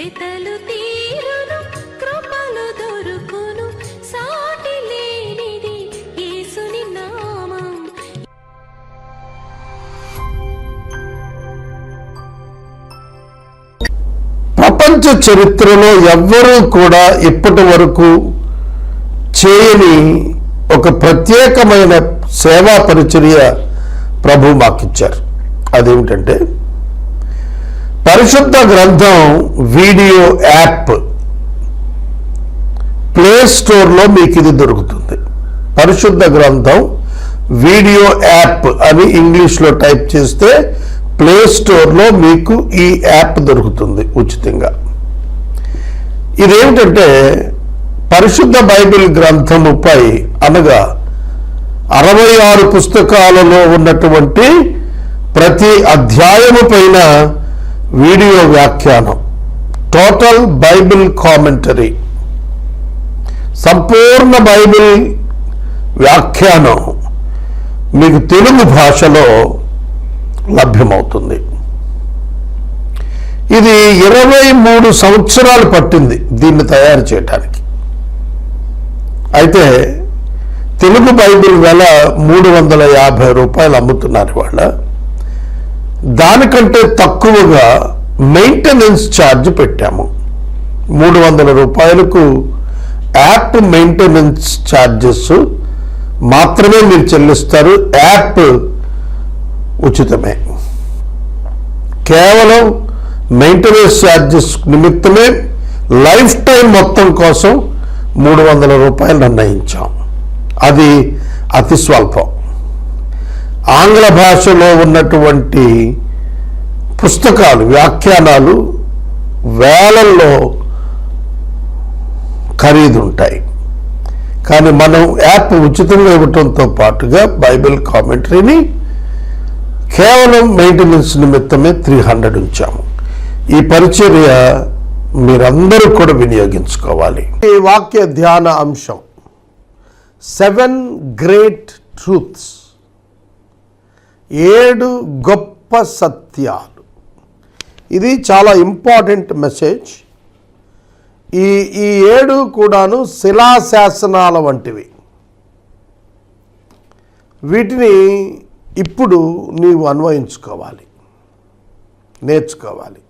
వెతలు తీరును కృపలు దొరుకును సాటి లేనిది యేసుని నామం. ప్రపంచ చరిత్రలో ఎవ్వరూ కూడా ఇప్పటి వరకు చేయని ఒక ప్రత్యేకమైన సేవా పరిచర్య ప్రభు మాకిచ్చారు. అదేమిటంటే పరిశుద్ధ గ్రంథం వీడియో యాప్ ప్లే స్టోర్లో మీకు ఇది దొరుకుతుంది. పరిశుద్ధ గ్రంథం వీడియో యాప్ అని ఇంగ్లీష్లో టైప్ చేస్తే ప్లే స్టోర్లో మీకు ఈ యాప్ దొరుకుతుంది ఉచితంగా. ఇదేమిటంటే పరిశుద్ధ బైబిల్ గ్రంథముపై అనగా అరవై ఆరు పుస్తకాలలో ఉన్నటువంటి ప్రతి అధ్యాయము పైన వీడియో వ్యాఖ్యానం. టోటల్ బైబిల్ కామెంటరీ సంపూర్ణ బైబిల్ వ్యాఖ్యానం మీకు తెలుగు భాషలో లభ్యమవుతుంది. ఇది ఇరవై మూడు సంవత్సరాలు పట్టింది దీన్ని తయారు చేయడానికి అయితే తెలుగు బైబిల్ వెల మూడు వందల యాభై రూపాయలు అమ్ముతున్నారు వాళ్ళ దానికంటే తక్కువగా మెయింటెనెన్స్ ఛార్జ్ పెట్టాము. మూడు వందల రూపాయలకు యాప్ మెయింటెనెన్స్ ఛార్జెస్ మాత్రమే మీరు చెల్లిస్తారు. యాప్ ఉచితమే. కేవలం మెయింటెనెన్స్ ఛార్జెస్ నిమిత్తమే లైఫ్ టైం మొత్తం కోసం మూడు వందల రూపాయలు నిర్ణయించాం. అది అతి స్వల్పం. ఆంగ్ల భాషలో ఉన్నటువంటి పుస్తకాలు వ్యాఖ్యానాలు వేలల్లో ఖరీదు ఉంటాయి కానీ మనం యాప్ ఉచితంగా ఇవ్వటంతో పాటుగా బైబిల్ కామెంటరీని కేవలం మెయింటెనెన్స్ నిమిత్తమే త్రీ హండ్రెడ్ ఉంచాము. ఈ పరిచర్య మీరందరూ కూడా వినియోగించుకోవాలి. ఈ వాక్య ధ్యాన అంశం సెవెన్ గ్రేట్ ట్రూత్స్. ఏడు గొప్ప సత్యాలు. ఇది చాలా ఇంపార్టెంట్ మెసేజ్. ఈ ఈ ఏడు కూడాను శిలాశాసనాల వంటివి. వీటిని ఇప్పుడు నీవు అన్వయించుకోవాలి. నేర్చుకోవాలి.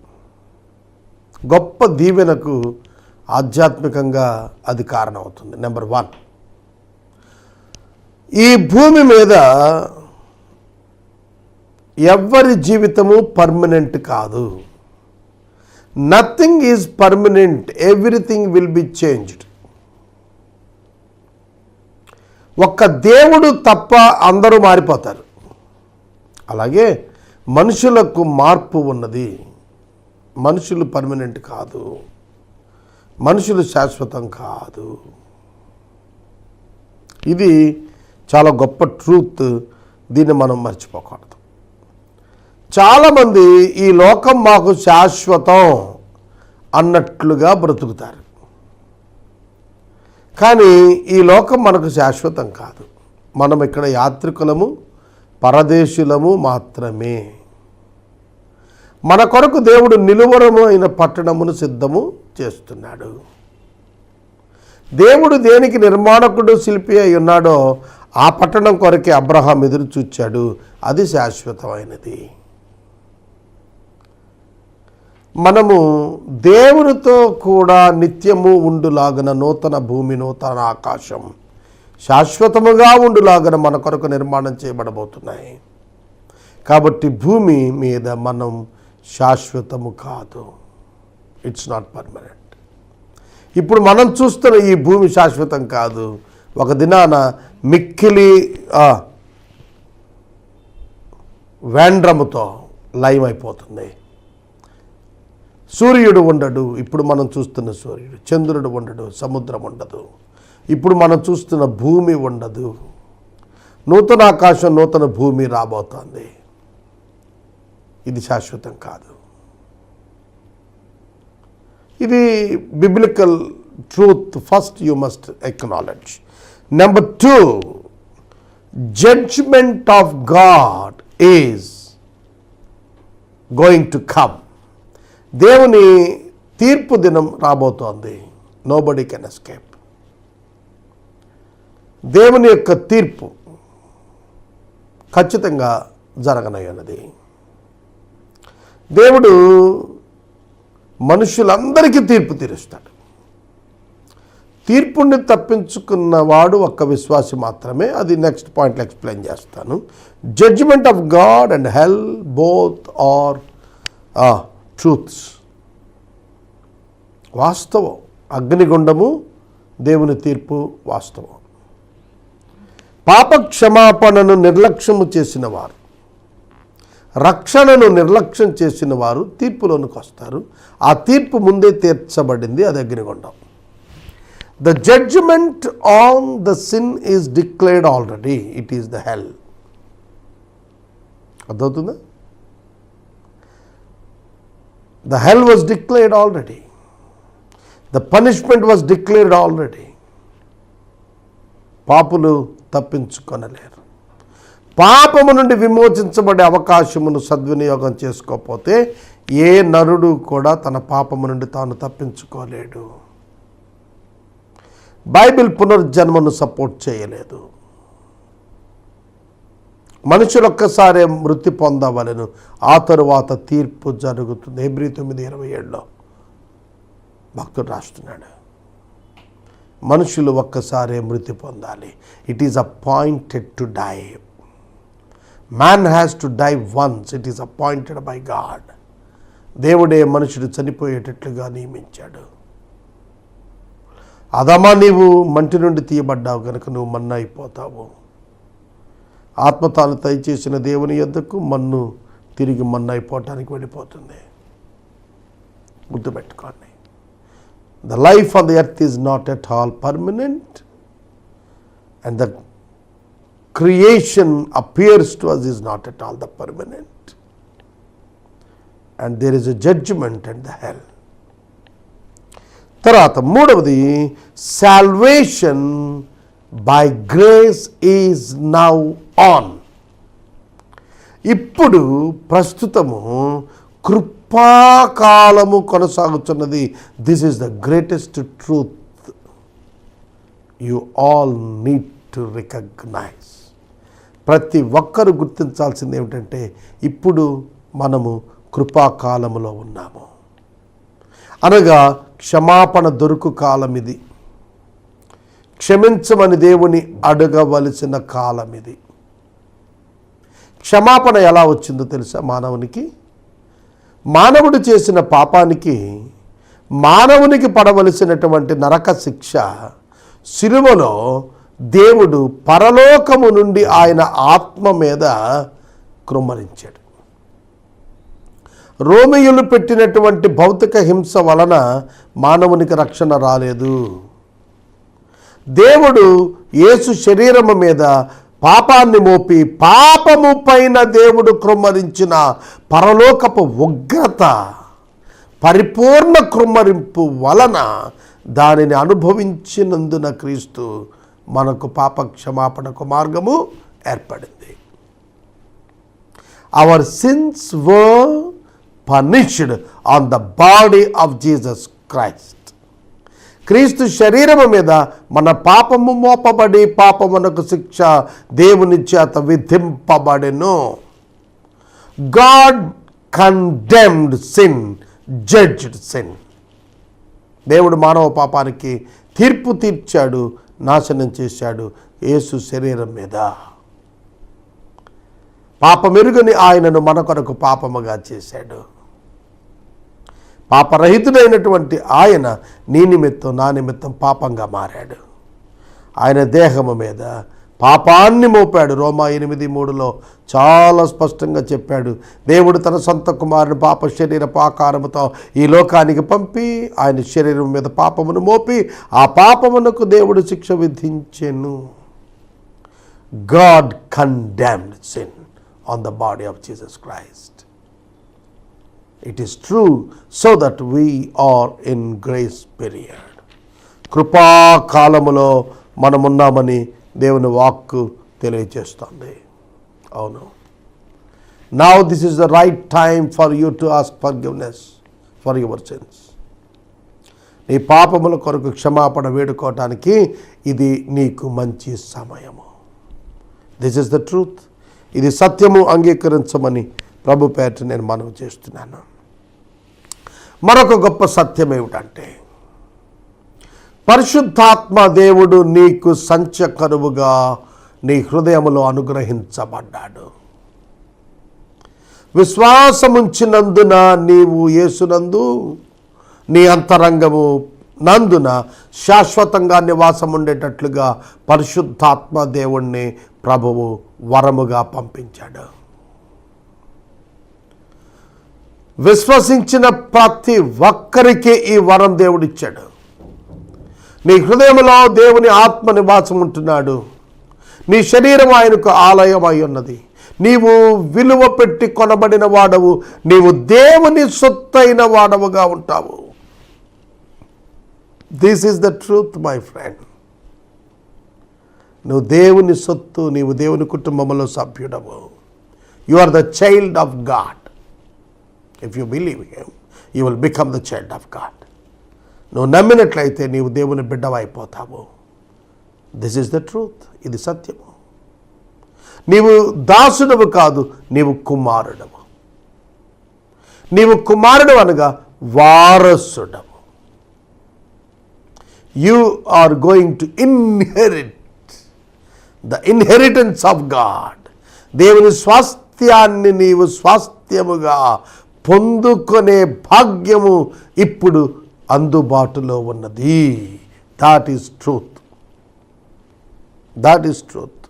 గొప్ప దీవెనకు ఆధ్యాత్మికంగా అది కారణమవుతుంది. Number one. ఈ భూమి మీద ఎవ్వరి జీవితము పర్మనెంట్ కాదు. Nothing is permanent everything will be changed ఒక్క దేవుడు తప్ప అందరూ మారిపోతారు. అలాగే మనుషులకు మార్పు ఉన్నది. మనుషులు పర్మనెంట్ కాదు. మనుషులు శాశ్వతం కాదు. ఇది చాలా గొప్ప ట్రూత్. దీన్ని మనం మర్చిపోకూడదు. చాలామంది ఈ లోకం మాకు శాశ్వతం అన్నట్లుగా బ్రతుకుతారు. కానీ ఈ లోకం మనకు శాశ్వతం కాదు. మనం ఇక్కడ యాత్రికులము పరదేశులము మాత్రమే. మన కొరకు దేవుడు నిలువరము అయిన పట్టణమును సిద్ధము చేస్తున్నాడు. దేవుడు దేనికి నిర్మాణకుడు శిల్పి అయి ఉన్నాడో ఆ పట్టణం కొరకే అబ్రహాం ఎదురు చూచాడు అది శాశ్వతమైనది. మనము దేవునితో కూడా నిత్యము ఉండులాగన నూతన భూమి నూతన ఆకాశం శాశ్వతముగా ఉండులాగన మన కొరకు నిర్మాణం చేయబడబోతున్నాయి. కాబట్టి భూమి మీద మనం శాశ్వతము కాదు. ఇట్స్ నాట్ పర్మనెంట్ ఇప్పుడు మనం చూస్తున్న ఈ భూమి శాశ్వతం కాదు. ఒక దినాన మిక్కిలి వేండ్రముతో లైవ్ అయిపోతుంది సూర్యుడు ఉండడు ఇప్పుడు మనం చూస్తున్న సూర్యుడు. చంద్రుడు ఉండడు సముద్రం ఉండదు. ఇప్పుడు మనం చూస్తున్న భూమి ఉండదు. నూతన ఆకాశం నూతన భూమి రాబోతోంది. ఇది శాశ్వతం కాదు. ఇది biblical truth first you must acknowledge number two judgement of God is going to come దేవుని తీర్పు దినం రాబోతోంది. నోబడి కెన్ ఎస్కేప్ దేవుని యొక్క తీర్పు ఖచ్చితంగా జరగనయ్యన్నది దేవుడు మనుషులందరికీ తీర్పు తీరుస్తాడు. తీర్పుని తప్పించుకున్నవాడు ఒక్క విశ్వాసి మాత్రమే. అది నెక్స్ట్ పాయింట్లో ఎక్స్ప్లెయిన్ చేస్తాను. Judgement of God and hell both are truths వాస్తవం. అగ్నిగుండము దేవుని తీర్పు వాస్తవం. పాప క్షమాపణను నిర్లక్ష్యము చేసిన వారు రక్షణను నిర్లక్ష్యం చేసిన వారు తీర్పులోనికి వస్తారు. ఆ తీర్పు ముందే తీర్చబడింది అది అగ్నిగుండం. The judgement on the sin is declared already it is the hell అర్థవుతుందా the hell was declared already the punishment was declared already పాపులు తప్పించుకొనలేరు. పాపము నుండి విమోచించబడే అవకాశమును సద్వినియోగం చేసుకోకపోతే ఏ నరుడు కూడా తన పాపము నుండి తాను తప్పించుకోలేడు. బైబిల్ పునర్జన్మను సపోర్ట్ చేయలేదు. మనుషులు ఒక్కసారే మృతి పొందవలను. ఆ తరువాత తీర్పు జరుగుతుంది. ఎబ్రి తొమ్మిది ఇరవై ఏడులో భక్తుడు రాస్తున్నాడు. మనుషులు ఒక్కసారే మృతి పొందాలి. It is appointed to die man has to die once it is appointed by God దేవుడే మనుషుడు చనిపోయేటట్లుగా నియమించాడు. అదమా నీవు మంటి నుండి తీయబడ్డావు. కనుక నువ్వు మన్న అయిపోతావు ఆత్మ తాను దయచేసిన దేవుని యొద్దకు మన్ను తిరిగి మన్ను అయిపోవటానికి వెళ్ళిపోతుంది. గుర్తుపెట్టుకోండి. The life on the earth is not at all permanent and the creation appears to us is not at all the permanent and there is a judgement and the hell తర్వాత మూడవది salvation by grace is now on ఇప్పుడు ప్రస్తుతము కృపాకాలము కొనసాగుతున్నది. This is the greatest truth you all need to recognise ప్రతి ఒక్కరు గుర్తించాల్సింది ఏమిటంటే ఇప్పుడు మనము కృపాకాలములో ఉన్నాము. అనగా క్షమాపణ దొరుకు కాలం ఇది క్షమించమని దేవుని అడగవలసిన కాలం ఇది క్షమాపణ ఎలా వచ్చిందో తెలుసా మానవునికి? మానవుడు చేసిన పాపానికి మానవునికి పడవలసినటువంటి నరక శిక్ష సిలువలో దేవుడు పరలోకము నుండి ఆయన ఆత్మ మీద కృమ్మరించాడు. రోమియులు పెట్టినటువంటి భౌతిక హింస వలన మానవునికి రక్షణ రాలేదు. దేవుడు యేసు శరీరము మీద పాపాన్ని మోపి పాపము పైన దేవుడు కృమ్మరించిన పరలోకపు ఉగ్రత పరిపూర్ణ కృమ్మరింపు వలన దానిని అనుభవించినందున క్రీస్తు మనకు పాప క్షమాపణకు మార్గము ఏర్పడింది. Our sins were punished on the body of Jesus Christ క్రీస్తు శరీరము మీద మన పాపము మోపబడి పాపమునకు శిక్ష దేవుని చేత విధింపబడెను. God condemned sin judged sin దేవుడు మానవ పాపానికి తీర్పు తీర్చాడు నాశనం చేశాడు యేసు శరీరం మీద. పాపమెరుగని ఆయనను మన కొరకు పాపముగా చేశాడు. పాపరహితుడైనటువంటి ఆయన నీ నిమిత్తం నా నిమిత్తం పాపంగా మారాడు. ఆయన దేహము మీద పాపాన్ని మోపాడు. రోమా ఎనిమిది మూడులో చాలా స్పష్టంగా చెప్పాడు. దేవుడు తన సొంత కుమారుని పాప శరీర పాకారముతో ఈ లోకానికి పంపి ఆయన శరీరం మీద పాపమును మోపి ఆ పాపమునకు దేవుడు శిక్ష విధించెను. God condemned sin on the body of Jesus Christ it is true so that we are in grace period కృపాకాలములో మనమున్నామని దేవుని వాక్కు తెలియజేస్తుంది అవును. Now this is the right time for you to ask forgiveness for your sins నీ పాపముల కొరకు క్షమాపణ వేడుకోవటానికి ఇది నీకు మంచి సమయము. దిస్ ఇస్ ద ట్రూత్ ఇది సత్యము అంగీకరించమని ప్రభు పేట నేను మనవి చేస్తున్నాను. మరొక గొప్ప సత్యం ఏమిటంటే పరిశుద్ధాత్మ దేవుడు నీకు సంచకరువుగా నీ హృదయములో అనుగ్రహించబడ్డాడు. విశ్వాసముంచినందున నీవు యేసునందు నీ అంతరంగము నందున శాశ్వతంగా నివాసం ఉండేటట్లుగా పరిశుద్ధాత్మ దేవుణ్ణి ప్రభువు వరముగా పంపించాడు. విశ్వసించిన ప్రతి ఒక్కరికి ఈ వరం దేవుడిచ్చాడు. నీ హృదయంలో దేవుని ఆత్మ నివాసం ఉంటున్నాడు. నీ శరీరం ఆయనకు ఆలయం అయి ఉన్నది. నీవు విలువ పెట్టి కొనబడిన వాడవు. నీవు దేవుని సొత్తైన వాడవుగా ఉంటావు. This is the truth my friend నువ్వు దేవుని సొత్తు నీవు దేవుని కుటుంబంలో సభ్యుడవు. You are the child of God if you believe him you will become the child of God నువ్వు నమ్మినట్లయితే నీవు దేవుని బిడ్డవైపోతావు. దిస్ ఈస్ ద ట్రూత్ ఇది సత్యము. నీవు దాసుడవు కాదు నీవు కుమారుడవు. నీవు కుమారుడు అనగా వారసుడవు. You are going to inherit the inheritance of God దేవుని స్వాస్థ్యాన్ని నీవు స్వాస్థ్యముగా పొందుకునే భాగ్యము ఇప్పుడు అందుబాటులో ఉన్నది. That is truth that is truth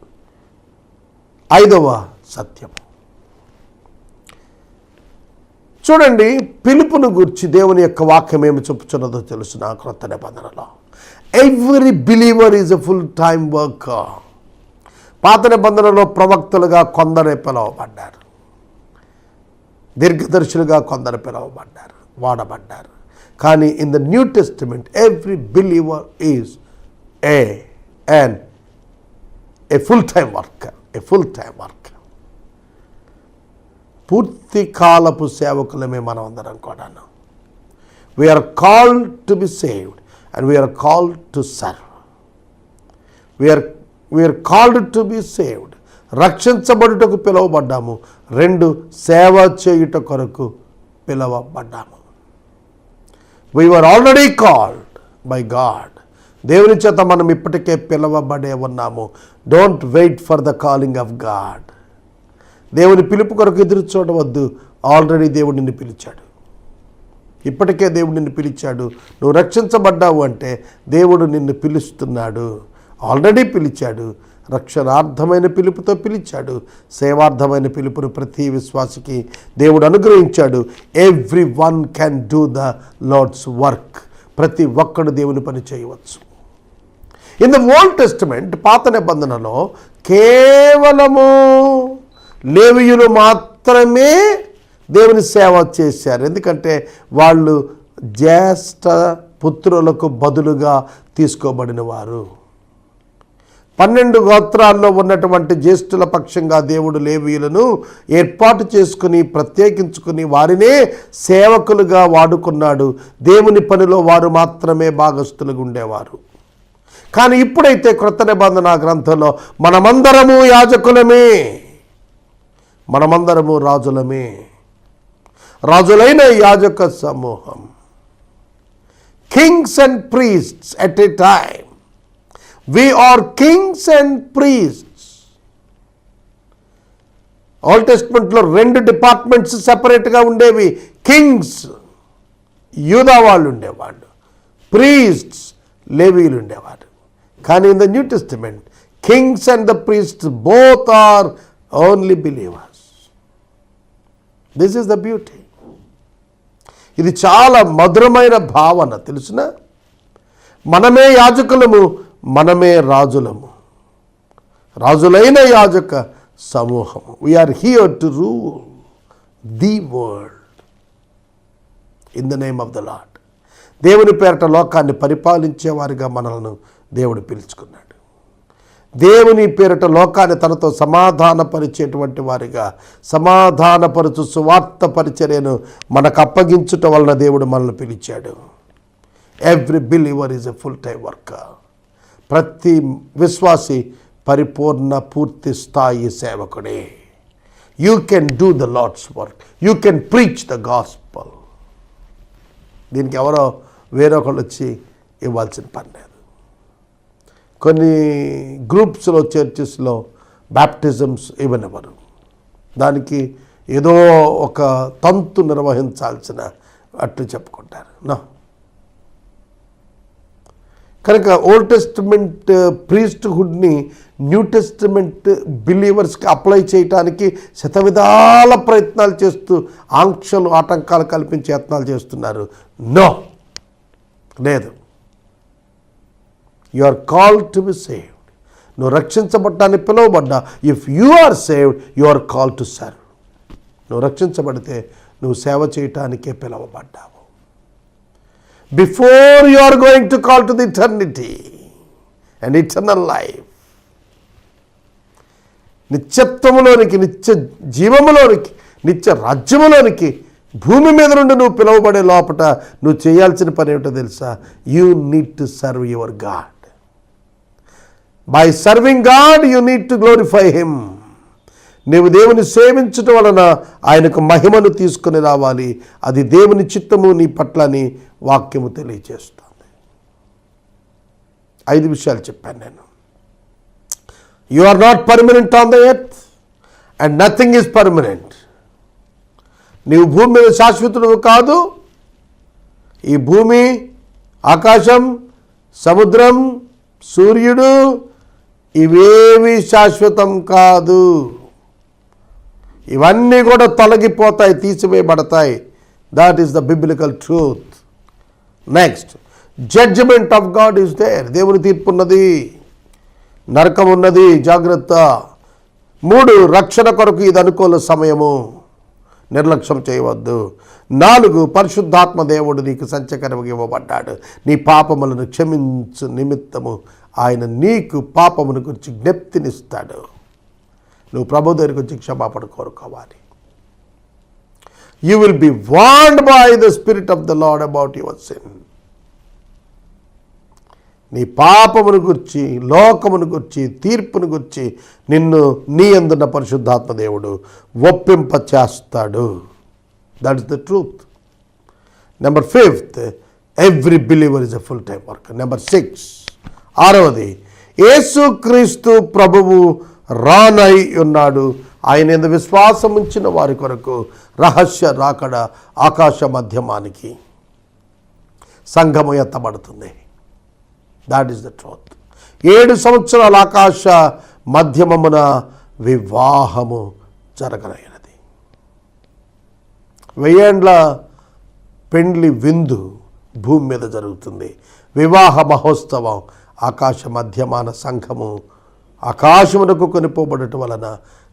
ఐదవ సత్యం చూడండి పిలుపును గురించి దేవుని యొక్క వాక్యం ఏమి చెప్పుచున్నదో తెలుసు నా క్రొత్త నిబంధనలో. Every believer is a full time work పాత నిబంధనలో ప్రవక్తలుగా కొందరే పిలువబడ్డారు దీర్ఘదర్శులుగా కొందరు పిలువబడ్డారు వాడబడ్డారు కానీ in the New Testament every believer is a and a full time worker a full time worker పూర్తి కాలపు సేవకులమే మనం అందరం కూడాను we are called to be saved and we are called to serve we are we are called to be saved రక్షించబడుటకు పిలువబడ్డాము. రెండు సేవ చేయుట కొరకు పిలువబడ్డాము. We are already called by God దేవుని చేత మనం ఇప్పటికే పిలవబడే ఉన్నాము. Don't wait for the calling of God దేవుని పిలుపు కొరకు ఎదురు చూడవద్దు. ఆల్రెడీ దేవుడు నిన్ను పిలిచాడు. ఇప్పటికే దేవుడు నిన్ను పిలిచాడు. నువ్వు రక్షించబడ్డావు అంటే దేవుడు నిన్ను పిలుస్తున్నాడు. ఆల్రెడీ పిలిచాడు. రక్షణార్థమైన పిలుపుతో పిలిచాడు. సేవార్థమైన పిలుపును ప్రతి విశ్వాసికి దేవుడు అనుగ్రహించాడు. Every one can do the Lord's work ప్రతి ఒక్కడు దేవుని పని చేయవచ్చు. ఇన్ ద ఓల్డ్ టెస్టిమెంట్ పాత నిబంధనలో కేవలము లేవియులు మాత్రమే దేవుని సేవ చేశారు. ఎందుకంటే వాళ్ళు జ్యేష్ఠ పుత్రులకు బదులుగా తీసుకోబడిన వారు పన్నెండు గోత్రాల్లో ఉన్నటువంటి జ్యేష్ఠుల పక్షంగా దేవుడు లేవీయులను ఏర్పాటు చేసుకుని ప్రత్యేకించుకుని వారినే సేవకులుగా వాడుకున్నాడు. దేవుని పనిలో వారు మాత్రమే భాగస్థులుగా ఉండేవారు. కానీ ఇప్పుడైతే క్రొత్త నిబంధన గ్రంథంలో మనమందరము యాజకులమే. మనమందరము రాజులమే. రాజులైన యాజక సమూహం kings and priests at a time we are kings and priests Old టెస్ట్మెంట్లో రెండు డిపార్ట్మెంట్స్ సెపరేట్గా ఉండేవి కింగ్స్ యూదా వాళ్ళు ఉండేవాళ్ళు ప్రీస్ట్స్ లేవీలు ఉండేవారు కానీ in the New Testament kings and the priests both are only believers this is the beauty ఇది చాలా మధురమైన భావన తెలుసిన? మనమే యాజకులము మనమే రాజులము. రాజులైన యాజక సమూహము. We are here to rule the world in the name of the Lord దేవుని పేరట లోకాన్ని పరిపాలించేవారిగా మనల్ని దేవుడు పిలుచుకున్నాడు. దేవుని పేరిట లోకాన్ని తనతో సమాధానపరిచేటువంటి వారిగా సమాధానపరచు సువార్త పరిచర్యను మనకు అప్పగించుట వలన దేవుడు మనల్ని పిలిచాడు. Every believer is a full time worker ప్రతి విశ్వాసి పరిపూర్ణ పూర్తి స్థాయి సేవకుడే. You can do the Lord's work you can preach the gospel దీనికి ఎవరో వేరొకళ్ళు వచ్చి ఇవ్వాల్సిన పని లేదు. కొన్ని గ్రూప్స్లో చర్చెస్లో బ్యాప్టిజమ్స్ ఇవ్వనివ్వరు. దానికి ఏదో ఒక తంతు నిర్వహించాల్సిన అట్లు చెప్పుకుంటారు. నా. కనుక ఓల్డ్ టెస్టిమెంట్ ప్రీస్ట్హుడ్ని న్యూ టెస్టిమెంట్ బిలీవర్స్కి అప్లై చేయటానికి శతవిధాల ప్రయత్నాలు చేస్తూ ఆంక్షలు ఆటంకాలు కల్పించే యత్నాలు చేస్తున్నారు. నో. లేదు. You are call to be saved నువ్వు రక్షించబడ్డానికి పిలువబడ్డా. If you are saved you are call to serve నువ్వు రక్షించబడితే నువ్వు సేవ చేయటానికే పిలవబడ్డావు. Before you are going to call to the eternity and eternal life నిత్యత్వములోనికి నిత్య జీవములోనికి నిత్య రాజ్యములోనికి భూమి మీద నుండి నువ్వు పిలువబడే లోపట నువ్వు చేయాల్సిన పని ఏమిటో తెలుసా? You need to serve your God by serving God you need to glorify him నీవు దేవుని సేవించటం వలన ఆయనకు మహిమను తీసుకుని రావాలి. అది దేవుని చిత్తము నీ పట్లని వాక్యము తెలియజేస్తుంది. ఐదు విషయాలు చెప్పాను నేను. You are not permanent on the earth and nothing is permanent నీవు భూమి మీద శాశ్వతుడు కాదు. ఈ భూమి ఆకాశం సముద్రం సూర్యుడు ఇవేవి శాశ్వతం కాదు. ఇవన్నీ కూడా తొలగిపోతాయి తీసివేయబడతాయి. That is the biblical truth next judgement of God is there దేవుని తీర్పు ఉన్నది. నరకం ఉన్నది. జాగ్రత్త. మూడు రక్షణ కొరకు ఇది అనుకూల సమయము. నిర్లక్ష్యం చేయవద్దు. నాలుగు పరిశుద్ధాత్మ దేవుడు నీకు సంచకరముగా ఇవ్వబడ్డాడు. నీ పాపములను క్షమించు నిమిత్తము. ఆయన నీకు పాపమును గురించి జ్ఞప్తినిస్తాడు. నువ్వు ప్రభు దగ్గరికి వచ్చి క్షమాపణ కోరుకోవాలి. You will be warned by the spirit of the Lord about your sin నీ పాపమును గుర్చి లోకమును గుర్చి తీర్పును గుర్చి నిన్ను నీ అందున్న పరిశుద్ధాత్మ దేవుడు ఒప్పింప చేస్తాడు. That is the truth number fifth every believer is a full time work number six ఆరవది యేసుక్రీస్తు ప్రభువు రానై ఉన్నాడు. ఆయన ఎందు విశ్వాసం ఉంచిన వారి కొరకు రహస్య రాకడ ఆకాశ మధ్యమానికి సంఘము ఎత్తబడుతుంది. దాట్ ఈస్ ద ట్రూత్ ఏడు సంవత్సరాల ఆకాశ మధ్యమమున వివాహము జరగనైనది. వెయ్యేండ్ల పెండ్లి విందు భూమి మీద జరుగుతుంది. వివాహ మహోత్సవం ఆకాశ మధ్యమాన సంఘము ఆకాశమునకు కొనిపోబడటం వలన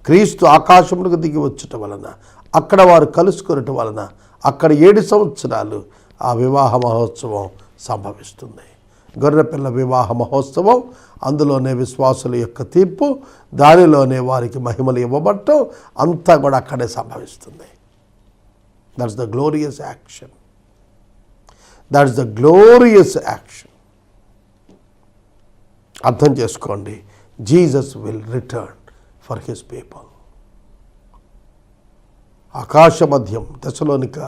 క్రీస్తు ఆకాశమునకు దిగి వచ్చటం వలన అక్కడ వారు కలుసుకొనటం వలన అక్కడ ఏడు సంవత్సరాలు ఆ వివాహ మహోత్సవం సంభవిస్తుంది. గొర్రెపిల్ల వివాహ మహోత్సవం అందులోనే విశ్వాసుల యొక్క తీర్పు దానిలోనే వారికి మహిమలు ఇవ్వబడటం అంతా కూడా అక్కడే సంభవిస్తుంది. That's the glorious action that's the glorious action అర్థం చేసుకోండి. Jesus will return for his people. ఆకాశ మధ్యం దశలోనిక